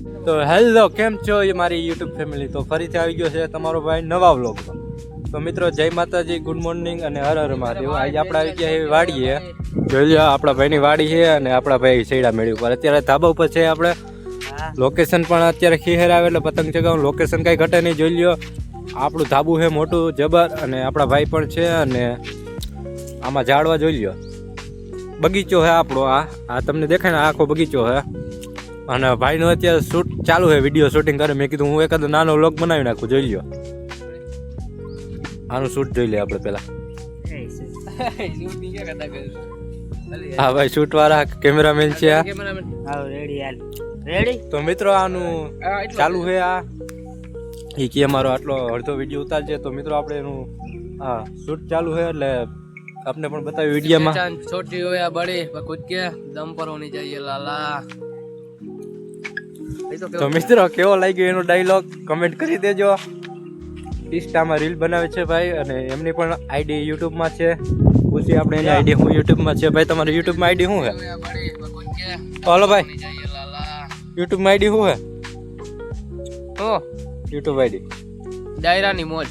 તો હેલો, કેમ છો એ મારી યુટ્યુબ ફેમિલી? તો ફરીથી આવી ગયો છે તમારો ભાઈ નવા વ્લોગમાં તો. મિત્રો, જય માતાજી, ગુડ મોર્નિંગ અને હર હર મહાદેવ. આજે આપણે આવી ગયા એવી વાડીએ. જોઈ લો આપણા ભાઈની વાડી છે અને આપણા ભાઈ સૈડા મેળી ઉપર. અત્યારે ધાબા ઉપર છે આપણે. લોકેશન પણ અત્યારે ખીહેર આવે એટલે પતંગ ચગાવવાનું લોકેશન કાંઈ ઘટે નહીં, જોઈ લ્યો. આપણું ધાબુ છે મોટું, જબર અને આપણા ભાઈ પણ છે અને આમાં ઝાડવા જોઈ લ્યો. બગીચો છે આપણો આ. આ તમને દેખાય ને આખો બગીચો છે. અને ભાઈનું અત્યારે શૂટ ચાલુ છે વીડિયો શૂટિંગ કરે. મેં કીધું, હું એકાદ નાનો વ્લોગ બનાવી નાખું, જોઈ લ્યો. આનું શૂટ જોઈ લે આપણે પહેલાં હા, ભાઈ શૂટ વાળા કેમેરામેન છે આ. તો મિત્રો, આનું ચાલુ છે આ. એ કે અમારો આટલો અડધો વીડિયો ઉતાર છે તો મિત્રો, આપણે એનું, હા શૂટ ચાલુ છે એટલે આપને પણ બતાવ્યું વિડીયોમાં. છોટી હોય બડી ખુદ દમ પર હોની લાલા. તો મિત્રો કેવો લાગ્યો એનો ડાયલોગ કમેન્ટ કરી દેજો. ઇન્સ્ટામાં રીલ બનાવે છે ભાઈ અને એમની પણ આઈડી યુટ્યુબમાં છે. પૂછી આપણે એની આઈડી હું યુટ્યુબમાં છે. ભાઈ તમારી યુટ્યુબમાં આઈડી શું છે? હલો ભાઈ. યુટ્યુબમાં આઈડી શું છે? હો યુટ્યુબ આઈડી ડાયરાની મોજ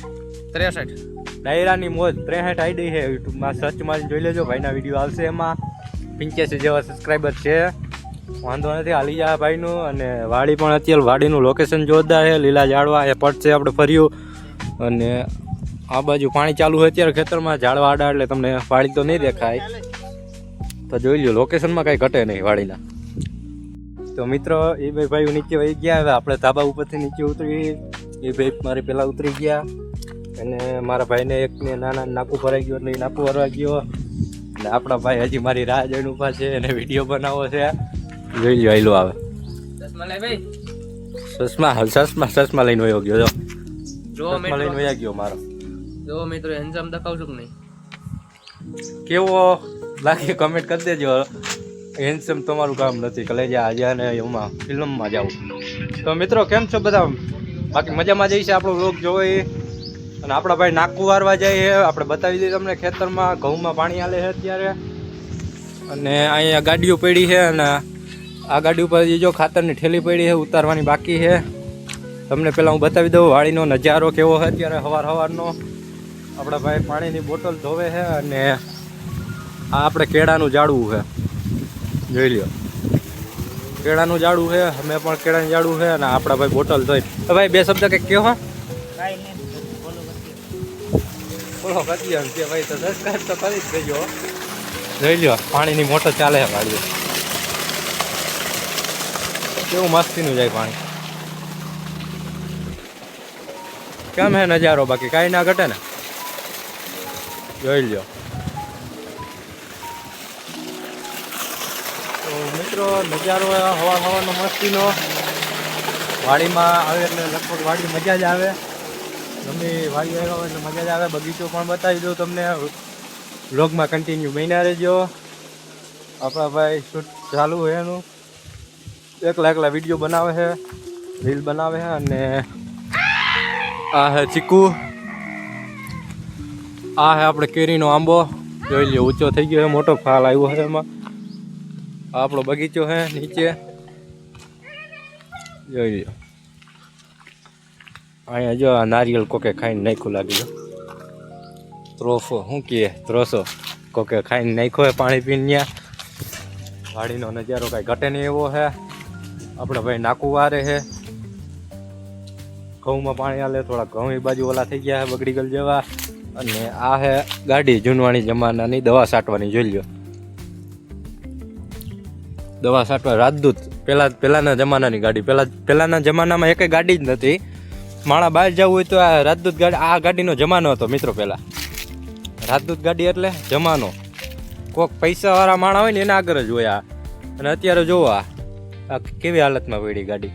ત્રેસઠ. ડાયરાની મોજ ત્રેસઠ આઈડી છે યુટ્યુબમાં સર્ચ મારીને જોઈ લેજો. ભાઈના વીડિયો આવશે એમાં. પંચ્યાસી જેવા સબસ્ક્રાઈબર છે. વાંધો નથી, હાલી જાય ભાઈનું. અને વાડી પણ અત્યારે વાડીનું લોકેશન જોરદાર છે. લીલા ઝાડવા એ છે આપણે ફર્યું. અને આ બાજુ પાણી ચાલુ હોય અત્યારે ખેતરમાં. ઝાડવા આડા એટલે તમને વાડી તો નહીં દેખાય. તો જોઈ લો લોકેશનમાં કાંઈ ઘટે નહીં વાડીના. તો મિત્રો, એ ભાઈ ભાઈ નીચે વહી ગયા. હવે આપણે ધાબા ઉપરથી નીચે ઉતરી એ ભાઈ મારી પહેલાં ઉતરી ગયા. અને મારા ભાઈને એકને નાના નાકું ભરાઈ ગયું એટલે એ નાકું ભરવા ગયો. અને આપણા ભાઈ હજી મારી રાહ જોઈને ઊભા છે અને વીડિયો બનાવો છે. જોઈ લ્યો આયલો આવે. ચશ્મા લે ભાઈ? ચશ્મા ચશ્મા લઈને વયો ગયો જો. ચશ્મા લઈને વયા ગયો મારો. જો મિત્રો હેન્ડસમ દેખાવ છું કે નહીં? કેવો? લાગે કમેન્ટ કરી દેજો. હેન્ડસમ તમારું કામ નથી કલેજા આજે અને એમાં ફિલ્મમાં જાઉં તો મિત્રો કેમ છો બધા? બાકી મજામાં જઈશે આપણો લોક જોવે અને આપણા ભાઈ નાકું વારવા જાય છે. આપણે બતાવી દઈએ તમને ખેતરમાં ઘઉંમાં પાણી હાલે છે અત્યારે. અને અહીંયા ગાડીઓ પડી છે અને આ ગાડી ઉપર જે ખાતરની ઠેલી પડી છે, ઉતારવાની બાકી છે. તમને પહેલાં હું બતાવી દઉં, વાડીનો નજારો કેવો છે અત્યારે સવાર સવારનો આપણા ભાઈ પાણીની બોટલ ધોવે છે અને આ આપણે કેળાનું ઝાડવું છે. જોઈ લ્યો. કેળાનું જાડવું છે, અમે પણ કેળાનું જાડવું છે અને આપણા ભાઈ બોટલ ધોઈ. તો ભાઈ બે શબ્દ કંઈક કહો. બોલો ભાઈ તો સબસ્ક્રાઈબ તો કરી જ દેજો. જોઈ લ્યો, પાણીની મોટર ચાલે છે વાડીએ. કેવું મસ્તીનું જાય પાણી. કેમ હે નજારો બાકી? કાંઈ ના ઘટે ને? જોઈ લ્યો. મિત્રો, નજારો હવા હવાનો મસ્તીનો. વાડીમાં આવે એટલે લગભગ વાડી મજા જ આવે. ગમે વાડી આવ્યા એટલે મજા જ આવે. બગીચો પણ બતાવી દઉં તમને. વ્લોગમાં કન્ટિન્યુ બન્યા રહેજો. આપણા ભાઈ શૂટ ચાલુ હોય એનું. એકલા એકલા વીડિયો બનાવે છે રીલ બનાવે છે અને આ હે ચીકુ. આ હે આપણે કેરીનો આંબો. જોઈ લઈએ ઊંચો થઈ ગયો છે, મોટો ફાલ આવ્યો છે એમાં. આપણો બગીચો છે, નીચે. જોઈ લો અહીંયા જો આ નારિયેળ કોકે ખાઈને નાખ્યું લાગી ત્રોફો શું કહે ત્રોસો. કોકે ખાઈને નાખ્યો હે પાણી પીને ત્યાં. વાડીનો નજારો કાંઈ ઘટે નહીં એવો છે. આપણે ભાઈ નાકું વારે છે. ઘઉંમાં પાણી હાલે થોડા ઘઉં એ બાજુ ઓલા થઈ ગયા છે બગડી ગયેલ જેવા. અને આ હે ગાડી જૂનવાણી જમાનાની દવા છાંટવાની જોઈ લ્યો. દવા છાંટવા રાજદૂત, પેલા પહેલાના જમાનાની ગાડી. પેલા પહેલાના જમાનામાં એકે ગાડી જ નથી. માણા બહાર જવું હોય તો આ રાજદૂત ગાડી, આ ગાડીનો જમાનો હતો મિત્રો પહેલાં રાજદૂત ગાડી એટલે જમાનો. કોઈક પૈસાવાળા માણા હોય ને એના આગળ જ હોય આ. અને અત્યારે જોવો આ કેવી હાલતમાં પડી ગાડી?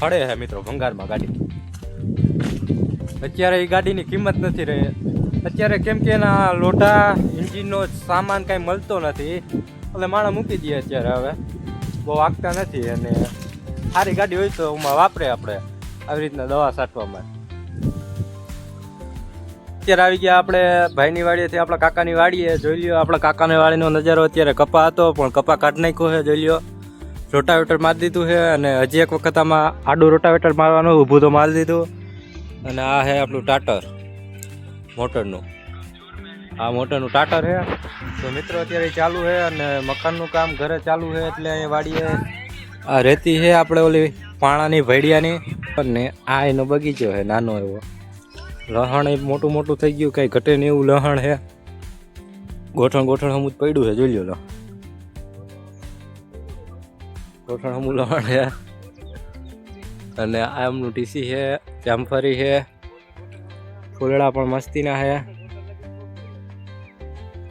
ફળે છે મિત્રો, ભંગારમાં ગાડી. અત્યારે એ ગાડીની કિંમત નથી રહી. અત્યારે કેમ કે એના લોટા એન્જિનનો સામાન કાંઈ મળતો નથી. એટલે માણસ મૂકી દઈએ અત્યારે હવે. બહુ વાગતા નથી અને સારી ગાડી હોય તો એમાં વાપરે આપણે આવી રીતના દવા છાંટવામાં. અત્યારે આવી ગયા આપણે ભાઈની વાડીએથી આપણા કાકાની વાડીએ. જોઈ લ્યો, આપણા કાકાની વાડીનો નજારો અત્યારે કપા હતો, પણ કપા કાઢ નાખ્યો છે, જોઈ લ્યો. રોટાવેટર મારી દીધું છે અને હજી એક વખત આમાં આડું રોટાવેટર મારવાનું ઊભું તો મારી દીધું. અને આ છે આપણું ટાટર, મોટરનું. આ મોટરનું ટાટર છે. તો મિત્રો, અત્યારે ચાલુ છે અને મકાનનું કામ ઘરે ચાલુ છે એટલે અહીંયા વાડીએ આ રેતી છે આપણે ઓલી પાણાની, ભેડિયાની. અને આ એનો બગીચો છે, નાનો એવો. લહણ એ મોટું મોટું થઈ ગયું, કંઈ ઘટે નહીં એવું લહણ છે. ગોઠણ ગોઠણ હમું જ પડ્યું છે, જોઈ લો. લો ગોઠણ છે. અને આ એમનું ટીસી છે, જામફરી છે, ફૂલડા પણ મસ્તીના છે.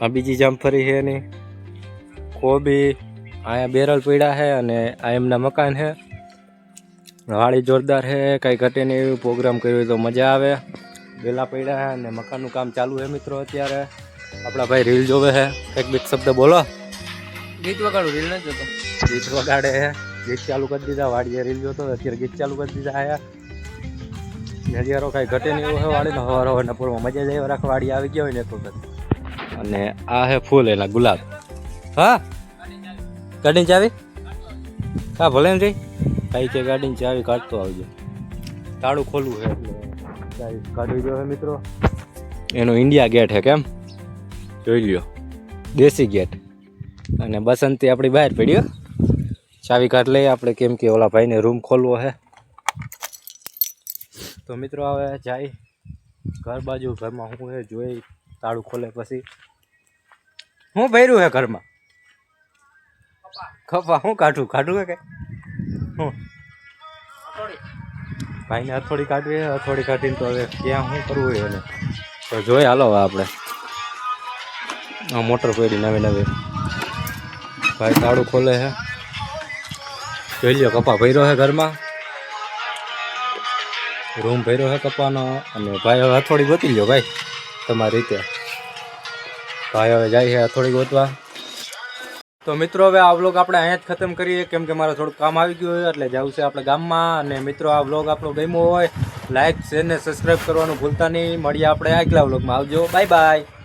આ બીજી જામફરી છે એની. કોબી અહીંયા બેરલ પીડા છે અને આ એમના મકાન છે. વાડી જોરદાર છે, કાંઈ ઘટે નહીં એવું પ્રોગ્રામ કર્યો તો મજા આવે. વેલા પડ્યા છે અને મકાનનું કામ ચાલુ છે મિત્રો અત્યારે. આપણા ભાઈ રીલ જોવે છે. કંઈક બીક શબ્દ બોલો. ગીત વગાડું રીલ નથી જોતો. ગીત વગાડે ગીત ચાલુ કરી દીધા, વાડીએ રીલ જોતો અત્યારે ગીત ચાલુ કરી દીધા આયા નજારો કાંઈ ઘટે નહીં એવું વાળી વાડીનો હવાર હવારના પૂરમાં મજા જાય રાખ, વાડી આવી ગયો હોય ને એક અને આ હે ફૂલ એના ગુલાબ. હા? ગાડીની ચાવી? હા, ભલે ને કઈ કે ગાડીની ચાવી કાઢતો આવજો. તાળું ખોલવું છે ચાવી કાઢવી જોઈએ મિત્રો. એનો ઇન્ડિયા ગેટ છે કેમ? જોઈ લ્યો. દેશી ગેટ અને બસંતી આપણી બહાર પડ્યો ચાવી કાઢ લઈએ આપણે. કેમ કે ઓલા ભાઈને રૂમ ખોલવો છે તો મિત્રો હવે જાય ઘર બાજુ. ઘરમાં હું એ જોઈ તાળું ખોલે પછી. હું ભર્યું હે ઘરમાં? ખપા, હું કાઢું? કાઢું કે શું ભાઈને હથોડી કાઢવી હથોડી કાઢીને તો હવે ક્યાં શું કરવું હોય એને? તો જોઈ હાલો આપણે. મોટર પડી નવી નવી. ભાઈ તાળું ખોલે છે જોઈ લ્યો, કપા ભર્યો છે ઘરમાં. રૂમ ભર્યો છે કપાનો અને ભાઈ હવે હથોડી ગોતી લ્યો ભાઈ તમારી રીતે. ભાઈ હવે જાય છે હથોડી ગોતવા. તો મિત્રો, હવે આ વ્લોગ આપણે અહીંયા જ ખતમ કરીએ. કેમ કે મારે થોડું કામ આવી ગયું હોય, એટલે જવું છે આપણે ગામમાં. અને મિત્રો, આ વ્લોગ આપણો ગમ્યો હોય, લાઈક, શેર ને સબસ્ક્રાઈબ કરવાનું ભૂલતા નહીં. મળીએ આપણે આગલા વ્લોગમાં. આવજો. Bye bye